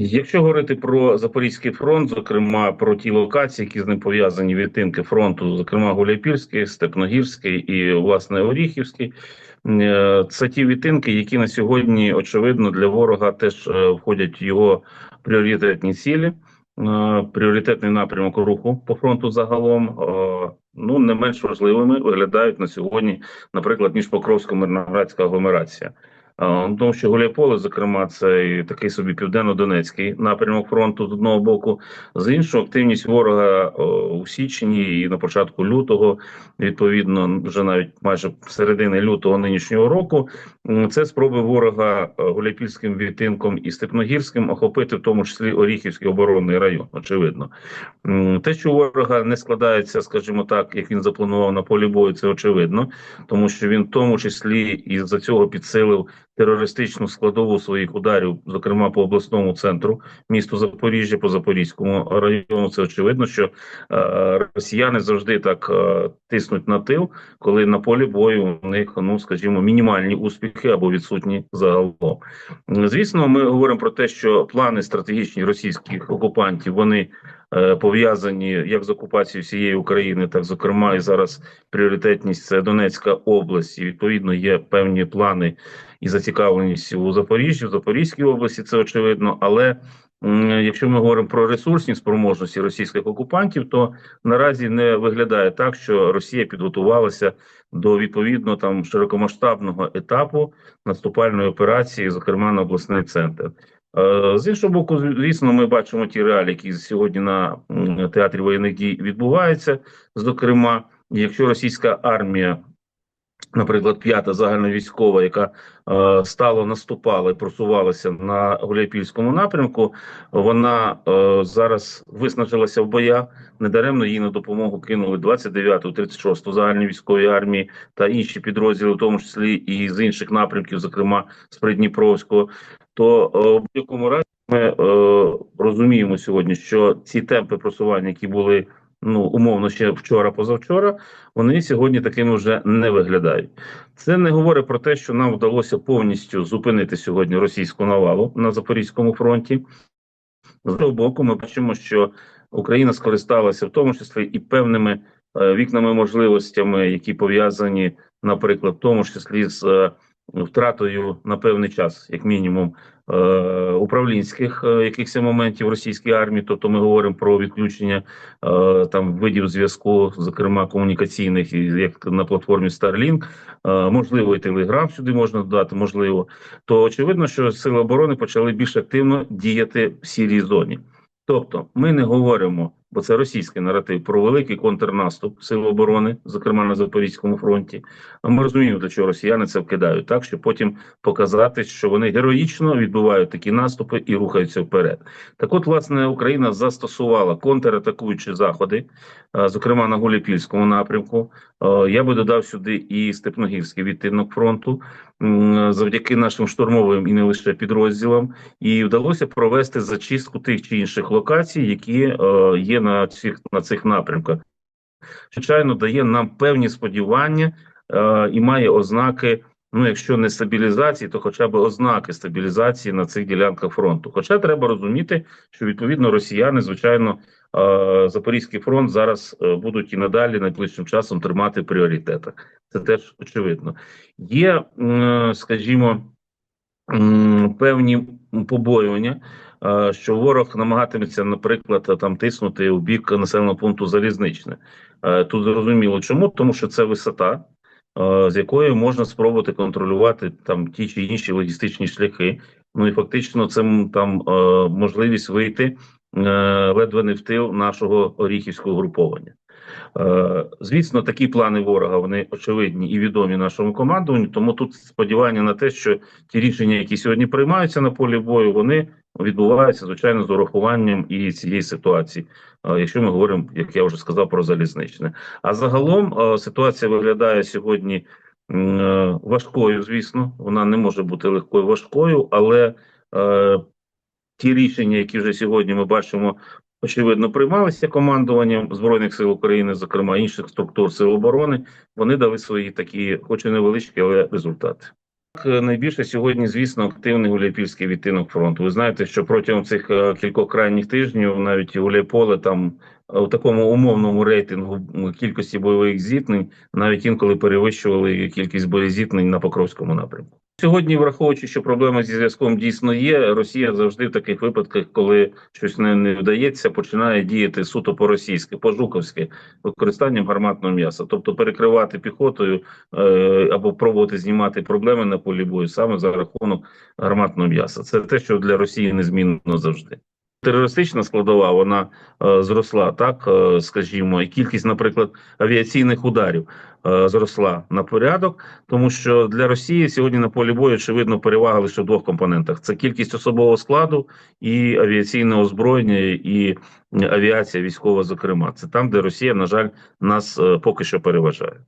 Якщо говорити про Запорізький фронт, зокрема про ті локації, які з ним пов'язані відтинки фронту, зокрема Гуляйпільський, Степногірський і власне Оріхівський, е, це ті відтинки, які на сьогодні очевидно для ворога теж е, входять в його пріоритетні цілі. Е, Пріоритетний напрямок руху по фронту загалом ну не менш важливими виглядають на сьогодні, наприклад, ніж Покровська мирноградська агломерація. Тому що Гуляйполе, зокрема, це і такий собі південно-донецький напрямок фронту з одного боку, з іншого активність ворога у січні і на початку лютого, відповідно, вже навіть майже середини лютого нинішнього року. Це спроби ворога е, Гуляйпільським відтинком і Степногірським охопити, в тому числі Оріхівський оборонний район. Очевидно, те, що ворога не складається, скажімо так, як він запланував на полі бою, це очевидно, тому що він в тому числі і за цього підсилив терористичну складову своїх ударів, зокрема по обласному центру місту Запоріжжя, по Запорізькому району. Це очевидно, що е, росіяни завжди так е, тиснуть на тил, коли на полі бою у них, ну скажімо, мінімальні успіхи або відсутні загалом. Звісно, ми говоримо про те, що плани стратегічні російських окупантів вони. Е, Пов'язані як з окупацією всієї України, так зокрема, і зараз пріоритетність це Донецька область. І відповідно є певні плани і зацікавленість у Запоріжжі, в Запорізькій області, це очевидно. Але якщо ми говоримо про ресурсні спроможності російських окупантів, то наразі не виглядає так, що Росія підготувалася до відповідно там широкомасштабного етапу наступальної операції, зокрема на обласний центр. Е, З іншого боку, звісно, ми бачимо ті реалії, які сьогодні на театрі воєнних дій відбуваються. Зокрема, якщо російська армія наприклад, п'ята загальновійськова, яка е, стало наступала і просувалася на Гуляйпільському напрямку, вона е, зараз виснажилася в боях. Недаремно їй на допомогу кинули 29-ту, 36-ту загальні військові армії та інші підрозділи, в тому числі і з інших напрямків, зокрема з Придніпровського. То е, в будь-якому разі ми е, розуміємо сьогодні, що ці темпи просування, які були ну умовно ще вчора, позавчора, вони сьогодні такими вже не виглядають. Це не говорить про те, що нам вдалося повністю зупинити сьогодні російську навалу на Запорізькому фронті. З іншого боку, ми бачимо, що Україна скористалася в тому числі і певними е, вікнами можливостями, які пов'язані, наприклад, в тому числі з втратою на певний час, як мінімум, е, управлінських е, якихось моментів російської армії. Тобто ми говоримо про відключення е, там видів зв'язку, зокрема комунікаційних, як на платформі Starlink, можливо, і Telegram сюди можна додати, можливо. То очевидно, що сили оборони почали більш активно діяти в сірій зоні. Тобто, ми не говоримо, бо це російський наратив про великий контрнаступ сил оборони, зокрема на Запорізькому фронті. А ми розуміємо, до чого росіяни це вкидають, так щоб потім показати, що вони героїчно відбувають такі наступи і рухаються вперед. Так, от, власне, Україна застосувала контратакуючі заходи, е, зокрема на Гуляпільському напрямку. Е, Я би додав сюди і Степногірський відтинок фронту завдяки нашим штурмовим і не лише підрозділам, і вдалося провести зачистку тих чи інших локацій, які е, є на цих на цих напрямках. Звичайно, дає нам певні сподівання е, і має ознаки. Ну, якщо не стабілізації, то хоча б ознаки стабілізації на цих ділянках фронту. Хоча треба розуміти, що відповідно росіяни, звичайно, Запорізький фронт зараз е, будуть і надалі найближчим часом тримати в пріоритетах. Це теж очевидно. Є, скажімо, певні побоювання, що ворог намагатиметься, наприклад, там тиснути у бік населеного пункту залізничне. Е, Тут зрозуміло, чому тому, що це висота, з якою можна спробувати контролювати там ті чи інші логістичні шляхи. Ну і фактично, це там е, можливість вийти е, ледве не в тил нашого оріхівського груповання. Е, Звісно, такі плани ворога вони очевидні і відомі нашому командуванню. Тому тут сподівання на те, що ті рішення, які сьогодні приймаються на полі бою, вони відбуваються звичайно з урахуванням і цієї ситуації. Е, Якщо ми говоримо, як я вже сказав, про залізничне. А загалом е, ситуація виглядає сьогодні важкою. Звісно, вона не може бути легкою важкою, але ті рішення, які вже сьогодні ми бачимо очевидно приймалися командуванням збройних сил України, зокрема інших структур сил оборони. Вони дали свої такі, хоч і невеличкі, але результати. Е, Найбільше сьогодні, звісно, активний Гуляйпільський відтинок фронту. Ви знаєте, що протягом цих е, кількох крайніх тижнів навіть Гуляйполе там е, у такому умовному рейтингу кількості бойових зіткнень навіть інколи перевищували кількість боєзіткнень на Покровському напрямку. Сьогодні, враховуючи, що проблема зі зв'язком дійсно є, Росія завжди в таких випадках, коли щось не, не вдається, починає діяти суто по-російськи, по-жуковськи, використанням гарматного м'яса, тобто перекривати піхотою е, або пробувати знімати проблеми на полі бою саме за рахунок гарматного м'яса. Це те, що для Росії незмінно завжди. Терористична складова вона е, зросла так, е, скажімо, і кількість, наприклад, авіаційних ударів е, зросла на порядок, тому що для Росії сьогодні на полі бою очевидно перевага лише в двох компонентах: це кількість особового складу і авіаційне озброєння, і авіація військова. Зокрема, це там, де Росія, на жаль, нас поки що переважає.